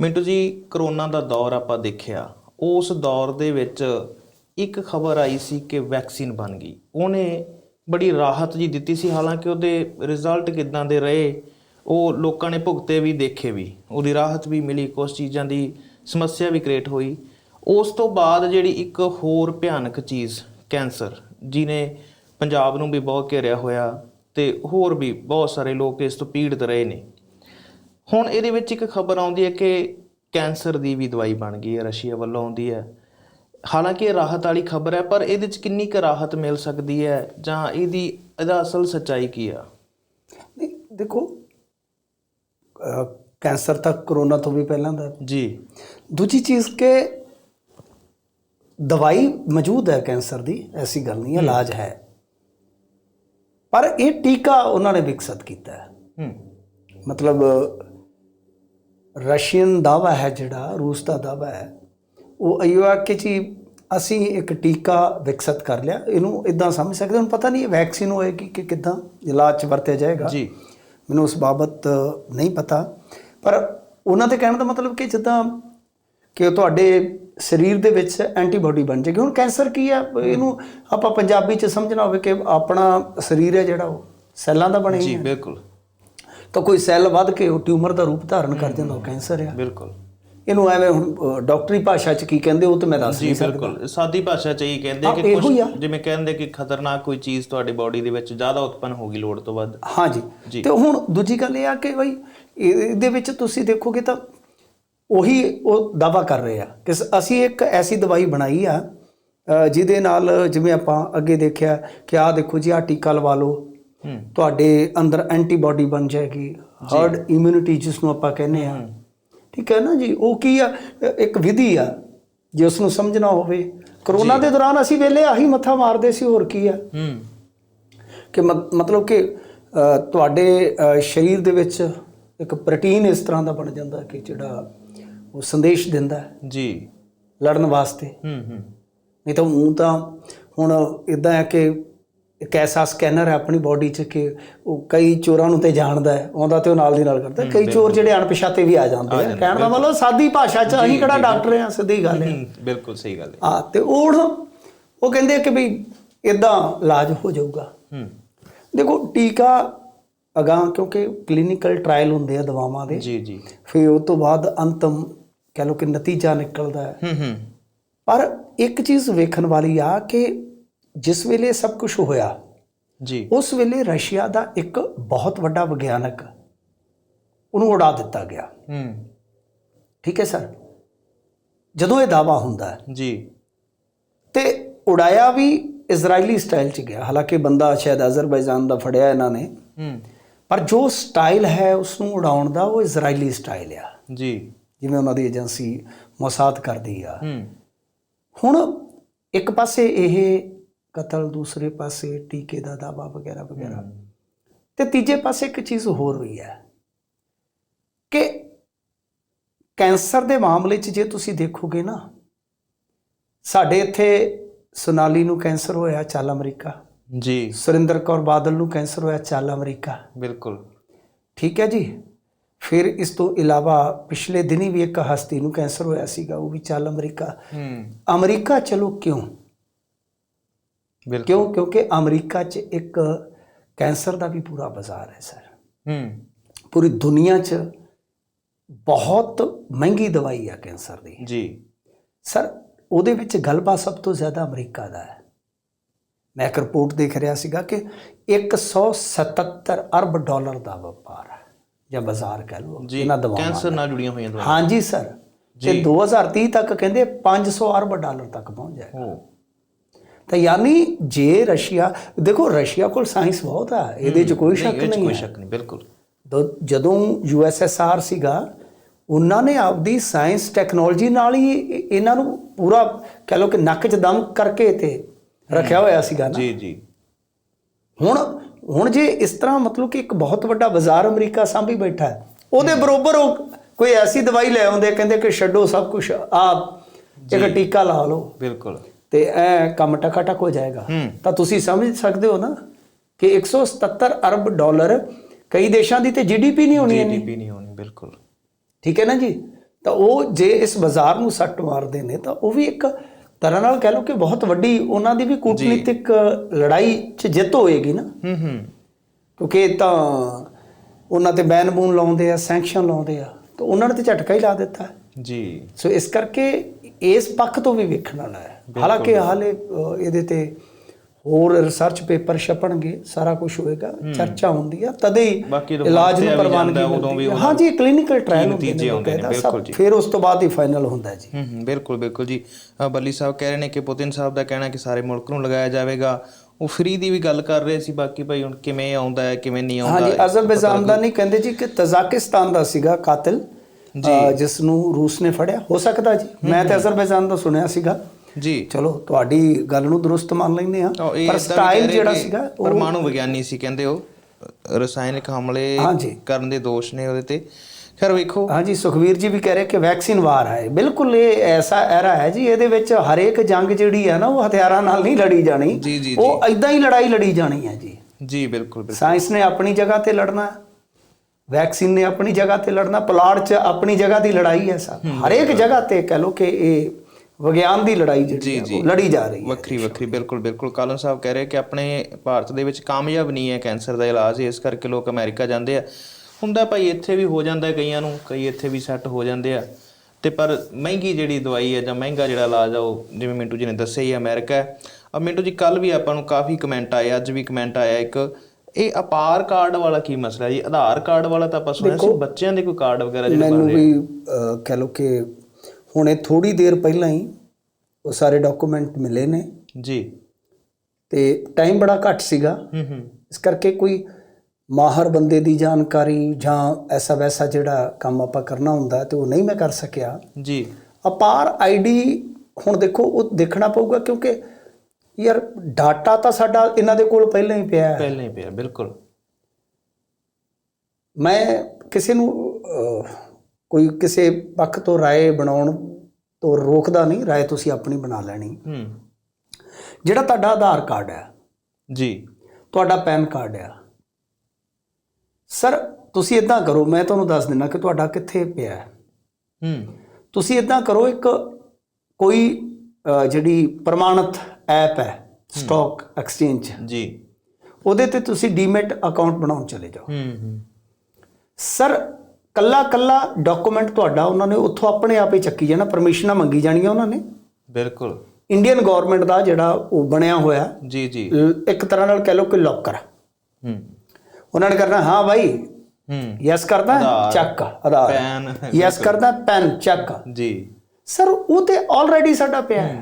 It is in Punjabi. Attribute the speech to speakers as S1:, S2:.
S1: ਮਿੰਟੂ ਜੀ, ਕਰੋਨਾ ਦਾ ਦੌਰ ਆਪਾਂ ਦੇਖਿਆ। ਉਸ ਦੌਰ ਦੇ ਵਿੱਚ ਇੱਕ ਖਬਰ ਆਈ ਸੀ ਕਿ ਵੈਕਸੀਨ ਬਣ ਗਈ। ਉਹਨੇ ਬੜੀ ਰਾਹਤ ਜੀ ਦਿੱਤੀ ਸੀ, ਹਾਲਾਂਕਿ ਉਹਦੇ ਰਿਜ਼ਲਟ ਕਿਦਾਂ ਦੇ ਰਹੇ, ਉਹ ਲੋਕਾਂ ਨੇ ਭੁਗਤੇ ਵੀ, ਦੇਖੇ ਵੀ। ਉਹਦੀ ਰਾਹਤ ਵੀ ਮਿਲੀ ਕੁਝ ਚੀਜ਼ਾਂ ਦੀ ਸਮੱਸਿਆ ਵੀ ਕ੍ਰੀਏਟ ਹੋਈ। ਉਸ ਤੋਂ ਬਾਅਦ ਜਿਹੜੀ ਇੱਕ ਹੋਰ ਭਿਆਨਕ ਚੀਜ਼, ਕੈਂਸਰ ਜਿਨੇ ਪੰਜਾਬ ਨੂੰ ਵੀ ਬਹੁਤ ਘੇਰਿਆ ਹੋਇਆ ਤੇ ਹੋਰ ਵੀ ਬਹੁਤ ਸਾਰੇ ਲੋਕ ਇਸ ਤੋਂ ਪੀੜਤ ਰਹੇ ਨੇ। ਹੁਣ ਇਹਦੇ ਵਿੱਚ ਇੱਕ ਖਬਰ ਆਉਂਦੀ ਹੈ ਕਿ ਕੈਂਸਰ ਦੀ ਵੀ ਦਵਾਈ ਬਣ ਗਈ ਹੈ ਰਸ਼ੀਆ ਵੱਲੋਂ ਆਉਂਦੀ ਹੈ। ਹਾਲਾਂਕਿ ਇਹ ਰਾਹਤ ਵਾਲੀ ਖਬਰ ਹੈ ਪਰ ਇਹਦੇ ਵਿੱਚ ਕਿੰਨੀ ਕੁ ਰਾਹਤ ਮਿਲ ਸਕਦੀ ਹੈ ਜਾਂ ਇਹਦੀ ਇਹਦਾ ਅਸਲ ਸੱਚਾਈ ਕੀ ਆ?
S2: ਦੇਖੋ ਕੈਂਸਰ ਤਾਂ ਕਰੋਨਾ ਤੋਂ ਵੀ ਪਹਿਲਾਂ ਦਾ।
S1: ਜੀ।
S2: ਦੂਜੀ ਚੀਜ਼ ਕਿ ਦਵਾਈ ਮੌਜੂਦ ਹੈ ਕੈਂਸਰ ਦੀ ਐਸੀ ਗੱਲ ਨਹੀਂ ਹੈ। ਇਲਾਜ ਹੈ। ਪਰ ਇਹ ਟੀਕਾ ਉਹਨਾਂ ਨੇ ਵਿਕਸਿਤ ਕੀਤਾ ਹੈ।
S1: ਹੂੰ।
S2: ਮਤਲਬ ਰਸ਼ੀਅਨ ਦਾਵਾ ਹੈ ਜਿਹੜਾ ਰੂਸ ਦਾ ਦਾਵਾ ਹੈ ਉਹ ਹੈ ਕਿ ਜੀ ਅਸੀਂ ਇੱਕ ਟੀਕਾ ਵਿਕਸਿਤ ਕਰ ਲਿਆ। ਇਹਨੂੰ ਇਦਾਂ ਸਮਝ ਸਕਦੇ ਹਾਂ, ਹੁਣ ਪਤਾ ਨਹੀਂ ਇਹ ਵੈਕਸੀਨ ਹੋਏਗੀ ਕਿ ਕਿਦਾਂ ਇਲਾਜ 'ਚ ਵਰਤਿਆ ਜਾਏਗਾ।
S1: ਜੀ।
S2: ਮੈਨੂੰ ਉਸ ਬਾਬਤ ਨਹੀਂ ਪਤਾ। ਪਰ ਉਹਨਾਂ ਦੇ ਕਹਿਣ ਦਾ ਮਤਲਬ ਕਿ ਜਿੱਦਾਂ ਕਿ ਤੁਹਾਡੇ ਸਰੀਰ ਦੇ ਵਿੱਚ ਐਂਟੀਬਾਡੀ ਬਣ ਜਾਏਗੀ। ਹੁਣ ਕੈਂਸਰ ਕੀ ਹੈ ਇਹਨੂੰ ਆਪਾਂ ਪੰਜਾਬੀ 'ਚ ਸਮਝਣਾ ਹੋਵੇ ਕਿ ਆਪਣਾ ਸਰੀਰ ਹੈ ਜਿਹੜਾ ਉਹ ਸੈੱਲਾਂ ਦਾ ਬਣਿਆ
S1: ਜੀ ਬਿਲਕੁਲ।
S2: ਤਾਂ ਕੋਈ ਸੈੱਲ ਵੱਧ ਕੇ ਉਹ ਟਿਊਮਰ ਦਾ ਰੂਪ ਧਾਰਨ ਕਰ ਜਾਂਦਾ ਉਹ ਕੈਂਸਰ ਆ।
S1: ਬਿਲਕੁਲ।
S2: ਇਹਨੂੰ ਐਵੇਂ ਹੁਣ ਡਾਕਟਰੀ ਭਾਸ਼ਾ 'ਚ ਕੀ ਕਹਿੰਦੇ ਉਹ ਤਾਂ ਮੈਂ ਦੱਸ ਨਹੀਂ ਸਕਦਾ।
S1: ਬਿਲਕੁਲ। ਸਾਦੀ ਭਾਸ਼ਾ ਚ ਹੀ ਕਹਿੰਦੇ ਕਿ ਕੁਝ
S2: ਆ।
S1: ਜਿਵੇਂ ਕਹਿੰਦੇ ਕਿ ਖਤਰਨਾਕ ਕੋਈ ਚੀਜ਼ ਤੁਹਾਡੀ ਬਾਡੀ ਦੇ ਵਿੱਚ ਜ਼ਿਆਦਾ ਉਤਪੰਨ ਹੋਗੀ ਲੋੜ ਤੋਂ ਵੱਧ।
S2: ਹਾਂਜੀ। ਤੇ ਹੁਣ ਦੂਜੀ ਗੱਲ ਇਹ ਆ ਕਿ ਬਈ ਇਹ- ਇਹਦੇ ਵਿੱਚ ਤੁਸੀਂ ਦੇਖੋਗੇ ਤਾਂ ਉਹੀ ਉਹ ਦਾਵਾ ਕਰ ਰਹੇ ਆ ਕਿ ਅਸੀਂ ਇੱਕ ਐਸੀ ਦਵਾਈ ਬਣਾਈ ਆ ਜਿਹਦੇ ਨਾਲ ਜਿਵੇਂ ਆਪਾਂ ਅੱਗੇ ਦੇਖਿਆ ਕਿ ਆਹ ਦੇਖੋ ਜੀ ਆਹ ਟੀਕਾ ਲਵਾ ਲਓ। ਤੁਹਾਡੇ ਅੰਦਰ ਐਂਟੀਬਾਡੀ ਬਣ ਜਾਏਗੀ ਹਰਡ ਇਮਿਊਨਿਟੀ ਜਿਸ ਨੂੰ ਆਪਾਂ ਕਹਿੰਦੇ ਆ ਠੀਕ ਹੈ ਨਾ ਜੀ? ਉਹ ਕੀ ਆ? ਇੱਕ ਵਿਧੀ ਆ ਜੇ ਉਸ ਨੂੰ ਸਮਝਣਾ ਹੋਵੇ। ਕਰੋਨਾ ਦੇ ਦੌਰਾਨ ਅਸੀਂ ਵੇਲੇ ਆਹੀ ਮੱਥਾ ਮਾਰਦੇ ਸੀ ਹੋਰ ਕੀ ਆ? ਕਿ ਮਤ- ਮਤਲਬ ਕਿ ਤੁਹਾਡੇ ਸਰੀਰ ਦੇ ਵਿੱਚ ਇੱਕ ਪ੍ਰੋਟੀਨ ਇਸ ਤਰ੍ਹਾਂ ਦਾ ਬਣ ਜਾਂਦਾ ਕਿ ਜਿਹੜਾ ਉਹ ਸੰਦੇਸ਼ ਦਿੰਦਾ
S1: ਜੀ।
S2: ਲੜਨ ਵਾਸਤੇ।
S1: ਹੂੰ ਹੂੰ।
S2: ਨਹੀਂ ਤਾਂ ਉਹ ਤਾਂ ਹੁਣ ਇਦਾਂ ਹੈ ਕਿ ਇੱਕ ਐਸਾ ਸਕੈਨਰ ਹੈ ਆਪਣੀ ਬਾਡੀ 'ਚ ਕਿ ਉਹ ਕਈ ਚੋਰਾਂ ਨੂੰ ਤੇ ਜਾਣਦਾ ਹੈ ਆਉਂਦਾ ਤੇ ਉਹ ਨਾਲ ਦੀ ਨਾਲ ਕਰਦਾ। ਕਈ ਚੋਰ ਜਿਹੜੇ ਅਣਪਛਾਤੇ ਵੀ ਆ ਜਾਂਦੇ ਆ। ਕਹਿਣ ਦਾ ਮਤਲਬ ਸਾਦੀ ਭਾਸ਼ਾ 'ਚ ਅਸੀਂ ਕਿਹੜਾ ਡਾਕਟਰ ਆ ਸਿੱਧੀ ਗੱਲ ਹੈ।
S1: ਹੂੰ, ਬਿਲਕੁਲ ਸਹੀ ਗੱਲ ਹੈ।
S2: ਆ ਤੇ ਉਹ ਉਹ ਕਹਿੰਦੇ ਕਿ ਵੀ ਇਦਾਂ ਇਲਾਜ ਹੋ ਜਾਊਗਾ।
S1: ਹੂੰ।
S2: ਦੇਖੋ ਟੀਕਾ ਅਗਾਂਹ ਕਿਉਂਕਿ ਕਲੀਨਿਕਲ ਟ੍ਰਾਇਲ ਹੁੰਦੇ ਆ ਦਵਾਵਾਂ ਦੇ।
S1: ਜੀ ਜੀ।
S2: ਫਿਰ ਉਸ ਤੋਂ ਬਾਅਦ ਅੰਤਮ ਕਹ ਲਓ ਕਿ ਨਤੀਜਾ ਨਿਕਲਦਾ ਹੈ।
S1: ਹੂੰ ਹੂੰ।
S2: ਪਰ ਇੱਕ ਚੀਜ਼ ਵੇਖਣ ਵਾਲੀ ਆ ਕਿ ਜਿਸ ਵੇਲੇ ਸਭ ਕੁਝ ਹੋਇਆ
S1: ਜੀ।
S2: ਉਸ ਵੇਲੇ ਰਸ਼ੀਆ ਦਾ ਇੱਕ ਬਹੁਤ ਵੱਡਾ ਵਿਗਿਆਨਕ ਉਹਨੂੰ ਉਡਾ ਦਿੱਤਾ ਗਿਆ।
S1: ਹੂੰ।
S2: ਠੀਕ ਹੈ ਸਰ? ਜਦੋਂ ਇਹ ਦਾਵਾ ਹੁੰਦਾ
S1: ਜੀ।
S2: ਤੇ ਉਡਾਇਆ ਵੀ ਇਜ਼ਰਾਈਲੀ ਸਟਾਈਲ ਚ ਗਿਆ। ਹਾਲਾਂਕਿ ਬੰਦਾ ਸ਼ਾਇਦ ਅਜ਼ਰਬੈਜਾਨ ਦਾ ਫੜਿਆ ਇਹਨਾਂ ਨੇ।
S1: ਹੂੰ।
S2: ਪਰ ਜੋ ਸਟਾਈਲ ਹੈ ਉਸ ਨੂੰ ਉਡਾਉਣ ਦਾ ਉਹ ਇਜ਼ਰਾਈਲੀ ਸਟਾਈਲ ਆ।
S1: ਜੀ।
S2: ਜਿਵੇਂ ਉਹਨਾਂ ਦੀ ਏਜੰਸੀ ਮੋਸਾਦ ਕਰਦੀ ਆ।
S1: ਹੂੰ।
S2: ਹੁਣ ਇੱਕ ਪਾਸੇ ਇਹ ਕਤਲ ਦੂਸਰੇ ਪਾਸੇ ਟੀਕੇ ਦਾ ਦਾਵਾ ਵਗੈਰਾ ਵਗੈਰਾ। ਤੇ ਤੀਜੇ ਪਾਸੇ ਇੱਕ ਚੀਜ਼ ਹੋਰ ਹੋਈ ਹੈ ਕਿ ਕੈਂਸਰ ਦੇ ਮਾਮਲੇ 'ਚ ਜੇ ਤੁਸੀਂ ਦੇਖੋਗੇ ਨਾ ਸਾਡੇ ਇੱਥੇ ਸੋਨਾਲੀ ਨੂੰ ਕੈਂਸਰ ਹੋਇਆ ਚੱਲ ਅਮਰੀਕਾ।
S1: ਜੀ।
S2: ਸੁਰਿੰਦਰ ਕੌਰ ਬਾਦਲ ਨੂੰ ਕੈਂਸਰ ਹੋਇਆ ਚੱਲ ਅਮਰੀਕਾ।
S1: ਬਿਲਕੁਲ।
S2: ਠੀਕ ਹੈ ਜੀ? ਫਿਰ ਇਸ ਤੋਂ ਇਲਾਵਾ ਪਿਛਲੇ ਦਿਨੀ ਵੀ ਇੱਕ ਹਸਤੀ ਨੂੰ ਕੈਂਸਰ ਹੋਇਆ ਸੀਗਾ ਉਹ ਵੀ ਚੱਲ ਅਮਰੀਕਾ।
S1: ਹੂੰ।
S2: ਅਮਰੀਕਾ ਚਲੋ ਕਿਉਂ? ਕਿਉਂ? ਕਿਉਂਕਿ ਅਮਰੀਕਾ 'ਚ ਇੱਕ ਕੈਂਸਰ ਦਾ ਵੀ ਪੂਰਾ ਬਾਜ਼ਾਰ ਹੈ ਸਰ।
S1: ਹੂੰ।
S2: ਪੂਰੀ ਦੁਨੀਆ 'ਚ ਬਹੁਤ ਮਹਿੰਗੀ ਦਵਾਈ ਆ ਕੈਂਸਰ ਦੀ।
S1: ਜੀ।
S2: ਸਰ ਉਹਦੇ ਵਿੱਚ ਗਲਬਾ ਸਭ ਤੋਂ ਜ਼ਿਆਦਾ ਅਮਰੀਕਾ ਦਾ ਹੈ। ਮੈਂ ਇੱਕ ਰਿਪੋਰਟ ਦੇਖ ਰਿਹਾ ਸੀਗਾ ਕਿ 177 ਅਰਬ ਡਾਲਰ ਦਾ ਵਪਾਰ ਹੈ ਜਾਂ ਬਾਜ਼ਾਰ ਕਹਿ ਲਓ ਇਹਨਾਂ ਦਵਾਵਾਂ
S1: ਕੈਂਸਰ ਨਾਲ ਜੁੜੀਆਂ ਹੋਈਆਂ ਦਵਾਈਆਂ
S2: ਹਾਂਜੀ ਸਰ। ਤੇ 2030 ਤੱਕ ਕਹਿੰਦੇ 500 ਅਰਬ ਡਾਲਰ ਤੱਕ ਪਹੁੰਚ ਜਾਏਗਾ।
S1: ਹੋ।
S2: ਤਾਂ ਯਾਨੀ ਜੇ ਰਸ਼ੀਆ ਦੇਖੋ ਰਸ਼ੀਆ ਕੋਲ ਸਾਇੰਸ ਬਹੁਤ ਆ ਇਹਦੇ 'ਚ ਕੋਈ ਸ਼ੱਕ ਨਹੀਂ
S1: ਕੋਈ ਸ਼ੱਕ ਨਹੀਂ ਬਿਲਕੁਲ।
S2: ਜਦੋਂ ਯੂਐਸਐਸਆਰ ਸੀਗਾ ਉਹਨਾਂ ਨੇ ਆਪਦੀ ਸਾਇੰਸ ਟੈਕਨੋਲੋਜੀ ਨਾਲ ਹੀ ਇਹ- ਇਹਨਾਂ ਨੂੰ ਪੂਰਾ ਕਹ ਲਓ ਕਿ ਨੱਕ 'ਚ ਦਮ ਕਰਕੇ ਤੇ ਰੱਖਿਆ ਹੋਇਆ ਸੀਗਾ ਨਾ।
S1: ਜੀ ਜੀ।
S2: ਹੁਣ ਹੁਣ ਜੇ ਇਸ ਤਰ੍ਹਾਂ ਮਤਲਬ ਕਿ ਇੱਕ ਬਹੁਤ ਵੱਡਾ ਬਾਜ਼ਾਰ ਅਮਰੀਕਾ ਸਾਂਭੀ ਬੈਠਾ ਹੈ ਉਹਦੇ ਬਰੋਬਰ ਉਹ ਕੋਈ ਐਸੀ ਦਵਾਈ ਲੈ ਆਉਂਦੇ ਕਹਿੰਦੇ ਕਿ ਛੱਡੋ ਸਭ ਕੁਝ ਆ ਇੱਕ ਟੀਕਾ ਲਾ ਲਓ।
S1: ਬਿਲਕੁਲ।
S2: ਤੇ ਇਹ ਕੰਮ ਟਕਾਟਕ ਹੋ ਜਾਏਗਾ। ਤਾਂ ਤੁਸੀਂ ਸਮਝ ਸਕਦੇ ਹੋ ਨਾ ਕਿ 177 ਅਰਬ ਡਾਲਰ ਕਈ ਦੇਸ਼ਾਂ ਦੀ ਤੇ ਜੀਡੀਪੀ ਨਹੀਂ ਹੋਣੀ ਇੰਨੀ।
S1: ਜੀਡੀਪੀ ਨਹੀਂ ਹੋਣੀ ਬਿਲਕੁਲ।
S2: ਠੀਕ ਹੈ ਨਾ ਜੀ? ਤਾਂ ਉਹ ਜੇ ਇਸ ਬਾਜ਼ਾਰ ਨੂੰ ਸੱਟ ਮਾਰਦੇ ਨੇ ਤਾਂ ਉਹ ਵੀ ਇੱਕ ਤਰ੍ਹਾਂ ਨਾਲ ਕਹਿ ਲਓ ਕਿ ਬਹੁਤ ਵੱਡੀ ਉਹਨਾਂ ਦੀ ਵੀ ਕੂਟਨੀਤਿਕ ਲੜਾਈ 'ਚ ਜਿੱਤ ਹੋਏਗੀ ਨਾ।
S1: ਹੂੰ ਹੂੰ।
S2: ਕਿਉਂਕਿ ਤਾਂ ਉਹਨਾਂ ਤੇ ਬੈਨ ਬੂਨ ਲਾਉਂਦੇ ਆ ਸੈਂਕਸ਼ਨ ਲਾਉਂਦੇ ਆ ਤਾਂ ਉਹਨਾਂ ਨੇ ਤੇ ਝਟਕਾ ਹੀ ਲਾ ਦਿੱਤਾ।
S1: ਜੀ।
S2: ਸੋ ਇਸ ਕਰਕੇ ਇਸ ਪੱਖ ਤੋਂ ਵੀ ਵੇਖਣ ਵਾਲਾ ਹੈ। ਹਾਲਾਂਕਿ ਹਾਲੇ ਇਹਦੇ ਤੇ ਹੋਰ ਰਿਸਰਚ ਪੇਪਰ ਛਪਣਗੇ ਸਾਰਾ ਕੁਝ ਹੋਏਗਾ ਚਰਚਾ ਹੁੰਦੀ ਆ ਤਦੇ ਹੀ ਇਲਾਜ ਨੂੰ ਪ੍ਰਵਾਨਗੀ
S1: ਉਦੋਂ
S2: ਮਿਲਦੀ
S1: ਵੀ
S2: ਹੈ। ਹਾਂਜੀ ਕਲੀਨਿਕਲ ਟ੍ਰਾਇਲ ਹੁੰਦੇ ਨੇ
S1: ਬਿਲਕੁਲ ਜੀ।
S2: ਫਿਰ ਉਸ ਤੋਂ ਬਾਅਦ ਹੀ ਫਾਈਨਲ ਹੁੰਦਾ ਜੀ।
S1: ਹੂੰ ਬਿਲਕੁਲ ਬਿਲਕੁਲ ਜੀ। ਬੱਲੀ ਸਾਹਿਬ ਕਹਿ ਰਹੇ ਨੇ ਕਿ ਪੁਤਿਨ ਸਾਹਿਬ ਦਾ ਕਹਿਣਾ ਕਿ ਸਾਰੇ ਮੁਲਕ ਨੂੰ ਲਗਾਇਆ ਜਾਵੇਗਾ। ਉਹ ਫ੍ਰੀ ਦੀ ਵੀ ਗੱਲ ਕਰ ਰਹੇ ਸੀ ਬਾਕੀ ਭਾਈ ਹੁਣ ਕਿਵੇਂ ਆਉਂਦਾ ਹੈ ਕਿਵੇਂ ਨਹੀਂ ਆਉਂਦਾ
S2: ਹਾਂਜੀ ਅਜ਼ਰਬੈਜਾਨ ਦਾ ਨਹੀਂ ਕਹਿੰਦੇ ਜੀ ਕਿ ਤਜ਼ਾਕਿਸਤਾਨ ਦਾ ਸੀਗਾ ਕਾਤਲ। ਜਿਸ ਨੂੰ ਰੂਸ ਨੇ ਫੜਿਆ ਹੋ ਸਕਦਾ ਜੀ। ਮੈਂ ਤੇ ਅਜ਼ਰਬੈਜਾਨ ਦਾ ਸੁਣਿਆ ਸੀਗਾ।
S1: ਜੀ।
S2: ਚਲੋ ਤੁਹਾਡੀ ਗੱਲ ਨੂੰ ਦਰੁਸਤ ਮੰਨ ਲੈਂਦੇ ਆ ਪਰ ਸਟਾਈਲ ਜਿਹੜਾ ਸੀਗਾ ਉਹ
S1: ਪਰਮਾਣੂ ਵਿਗਿਆਨੀ ਸੀ ਕਹਿੰਦੇ ਉਹ। ਰਸਾਇਣਿਕ ਹਮਲੇ। ਕਰਨ ਦੇ ਦੋਸ਼ ਨੇ ਉਹਦੇ ਤੇ। ਖੈਰ ਵੇਖੋ।
S2: ਹਾਂਜੀ ਸੁਖਵੀਰ ਜੀ ਵੀ ਕਹਿ ਰਹੇ ਕਿ ਵੈਕਸੀਨ ਵਾਰ ਹੈ ਬਿਲਕੁਲ ਇਹ ਐਸਾ ਐਰਾ ਹੈ ਜੀ ਇਹਦੇ ਵਿੱਚ ਹਰੇਕ ਜੰਗ ਜਿਹੜੀ ਹੈ ਨਾ ਉਹ ਹਥਿਆਰਾਂ ਨਾਲ ਨਹੀਂ ਲੜੀ ਜਾਣੀ। ਉਹ ਐਦਾਂ ਹੀ ਲੜਾਈ ਲੜੀ ਜਾਣੀ ਹੈ ਜੀ।
S1: ਜੀ ਬਿਲਕੁਲ ਬਿਲਕੁਲ।
S2: ਸਾਇੰਸ ਨੇ ਆਪਣੀ ਜਗ੍ਹਾ ਤੇ ਲੜਨਾ। ਹੈ, ਵੈਕਸੀਨ ਨੇ ਆਪਣੀ ਜਗ੍ਹਾ ਤੇ ਲੜਨਾ ਪੁਲਾੜ 'ਚ ਆਪਣੀ ਜਗ੍ਹਾ ਦੀ ਲੜਾਈ ਹੈ ਸਭ ਹਰੇਕ ਜਗ੍ਹਾ ਤੇ ਕਹ ਲੋ ਕਿ ਇਹ ਵਿਗਿਆਨ ਦੀ ਲੜਾਈ ਜਿਹੜੀ ਲੜੀ ਜਾ ਰਹੀ ਹੈ।
S1: ਵੱਖਰੀ ਵੱਖਰੀ ਬਿਲਕੁਲ ਬਿਲਕੁਲ। ਕਾਲਨ ਸਾਹਿਬ ਕਹਿ ਰਹੇ ਕਿ ਆਪਣੇ ਭਾਰਤ ਦੇ ਵਿੱਚ ਕਾਮਯਾਬ ਨਹੀਂ ਹੈ ਕੈਂਸਰ ਦਾ ਇਲਾਜ ਇਸ ਕਰਕੇ ਲੋਕ ਅਮਰੀਕਾ ਜਾਂਦੇ ਆ। ਹੁੰਦਾ ਭਾਈ ਇੱਥੇ ਵੀ ਹੋ ਜਾਂਦਾ ਕਈਆਂ ਨੂੰ ਕਈ ਇੱਥੇ ਵੀ ਸੈੱਟ ਹੋ ਜਾਂਦੇ ਆ। ਤੇ ਪਰ ਮਹਿੰਗੀ ਜਿਹੜੀ ਦਵਾਈ ਹੈ ਜਾਂ ਮਹਿੰਗਾ ਜਿਹੜਾ ਇਲਾਜ ਆ ਉਹ ਜਿਵੇਂ ਮਿੰਟੂ ਜੀ ਨੇ ਦੱਸਿਆ ਹੀ ਅਮਰੀਕਾ ਹੈ। ਆ ਮਿੰਟੂ ਜੀ ਕੱਲ ਵੀ ਆਪਾਂ ਨੂੰ ਕਾਫੀ ਕਮੈਂਟ ਆਏ ਅੱਜ ਵੀ ਕਮੈਂਟ ਆਇਆ ਇੱਕ ਇਹ ਅਪਾਰ ਕਾਰਡ ਵਾਲਾ ਕੀ ਮਸਲਾ ਜੀ? ਆਧਾਰ ਕਾਰਡ ਵਾਲਾ ਤਾਂ ਆਪਾਂ ਸੁਣਿਆ ਸੀ ਬੱਚਿਆਂ ਦੇ ਕੋਈ ਕਾਰਡ ਵਗੈਰਾ ਜਿਹੜੇ ਬਣ
S2: ਮੈਨੂੰ ਵੀ ਕਹਿ ਲੋ ਕਿ ਹੁਣੇ ਥੋੜੀ ਦੇਰ ਪਹਿਲਾਂ ਹੀ ਉਹ ਸਾਰੇ ਡਾਕੂਮੈਂਟ ਮਿਲੇ ਨੇ।
S1: ਜੀ।
S2: ਤੇ ਟਾਈਮ ਬੜਾ ਘੱਟ ਸੀਗਾ।
S1: ਹੂੰ ਹੂੰ।
S2: ਇਸ ਕਰਕੇ ਕੋਈ ਮਾਹਰ ਬੰਦੇ ਦੀ ਜਾਣਕਾਰੀ ਜਾਂ ਐਸਾ ਵੈਸਾ ਜਿਹੜਾ ਕੰਮ ਆਪਾਂ ਕਰਨਾ ਹੁੰਦਾ ਤੇ ਉਹ ਨਹੀਂ ਮੈਂ ਕਰ ਸਕਿਆ।
S1: ਜੀ।
S2: ਅਪਾਰ ਆਈਡੀ ਹੁਣ ਦੇਖੋ ਉਹ ਦੇਖਣਾ ਪਊਗਾ ਕਿਉਂਕਿ ਯਾਰ ਡਾਟਾ ਤਾਂ ਸਾਡਾ ਇਹਨਾਂ ਦੇ ਕੋਲ ਪਹਿਲਾਂ ਹੀ ਪਿਆ ਹੈ।
S1: ਪਹਿਲਾਂ ਹੀ ਪਿਆ ਬਿਲਕੁਲ।
S2: ਮੈਂ ਕਿਸੇ ਨੂੰ ਕੋਈ ਕਿਸੇ ਪੱਖ ਤੋਂ ਰਾਏ ਬਣਾਉਣ ਤੋਂ ਰੋਕਦਾ ਨਹੀਂ ਰਾਏ ਤੁਸੀਂ ਆਪਣੀ ਬਣਾ ਲੈਣੀ।
S1: ਹੂੰ।
S2: ਜਿਹੜਾ ਤੁਹਾਡਾ ਆਧਾਰ ਕਾਰਡ ਹੈ।
S1: ਜੀ।
S2: ਤੁਹਾਡਾ ਪੈਨ ਕਾਰਡ ਹੈ। ਸਰ ਤੁਸੀਂ ਇਦਾਂ ਕਰੋ ਮੈਂ ਤੁਹਾਨੂੰ ਦੱਸ ਦਿੰਦਾ ਕਿ ਤੁਹਾਡਾ ਕਿੱਥੇ ਪਿਆ ਹੈ।
S1: ਹੂੰ।
S2: ਤੁਸੀਂ ਇਦਾਂ ਕਰੋ ਇੱਕ ਕੋਈ ਜਿਹੜੀ ਪ੍ਰਮਾਣਿਤ ਐਪ ਹੈ ਸਟਾਕ ਐਕਸਚੇਂਜ
S1: ਜੀ।
S2: ਉਹਦੇ ਤੇ ਤੁਸੀਂ ਡੀਮੈਟ ਅਕਾਊਂਟ ਬਣਾਉਣ ਚਲੇ ਜਾਓ।
S1: ਹੂੰ ਹੂੰ।
S2: ਸਰ ਕੱਲਾ ਕੱਲਾ ਡਾਕੂਮੈਂਟ ਤੁਹਾਡਾ ਉਹਨਾਂ ਨੇ ਉੱਥੋਂ ਆਪਣੇ ਆਪ ਹੀ ਚੱਕੀ ਜਾਣਾ ਪਰਮਿਸ਼ਨਾਂ ਮੰਗੀ ਜਾਣੀਆਂ ਉਹਨਾਂ ਨੇ।
S1: ਬਿਲਕੁਲ।
S2: ਇੰਡੀਅਨ ਗਵਰਨਮੈਂਟ ਦਾ ਜਿਹੜਾ ਉਹ ਬਣਿਆ ਹੋਇਆ।
S1: ਜੀ ਜੀ।
S2: ਇੱਕ ਤਰ੍ਹਾਂ ਨਾਲ ਕਹਿ ਲਓ ਕਿ ਲੋਕਰ
S1: ਹੂੰ।
S2: ਉਹਨਾਂ ਨੇ ਕਰਨਾ ਹਾਂ ਭਾਈ
S1: ਹੂੰ।
S2: ਯੈਸ ਕਰਦਾ ਚੱਕ ਆਧਾਰ।
S1: ਪੈਨ,
S2: ਯੈਸ ਕਰਦਾ ਪੈਨ ਚੱਕ
S1: ਜੀ।
S2: ਸਰ ਉਹ ਤੇ ਆਲਰੇਡੀ ਸਾਡਾ ਪਿਆ। ਹੈ।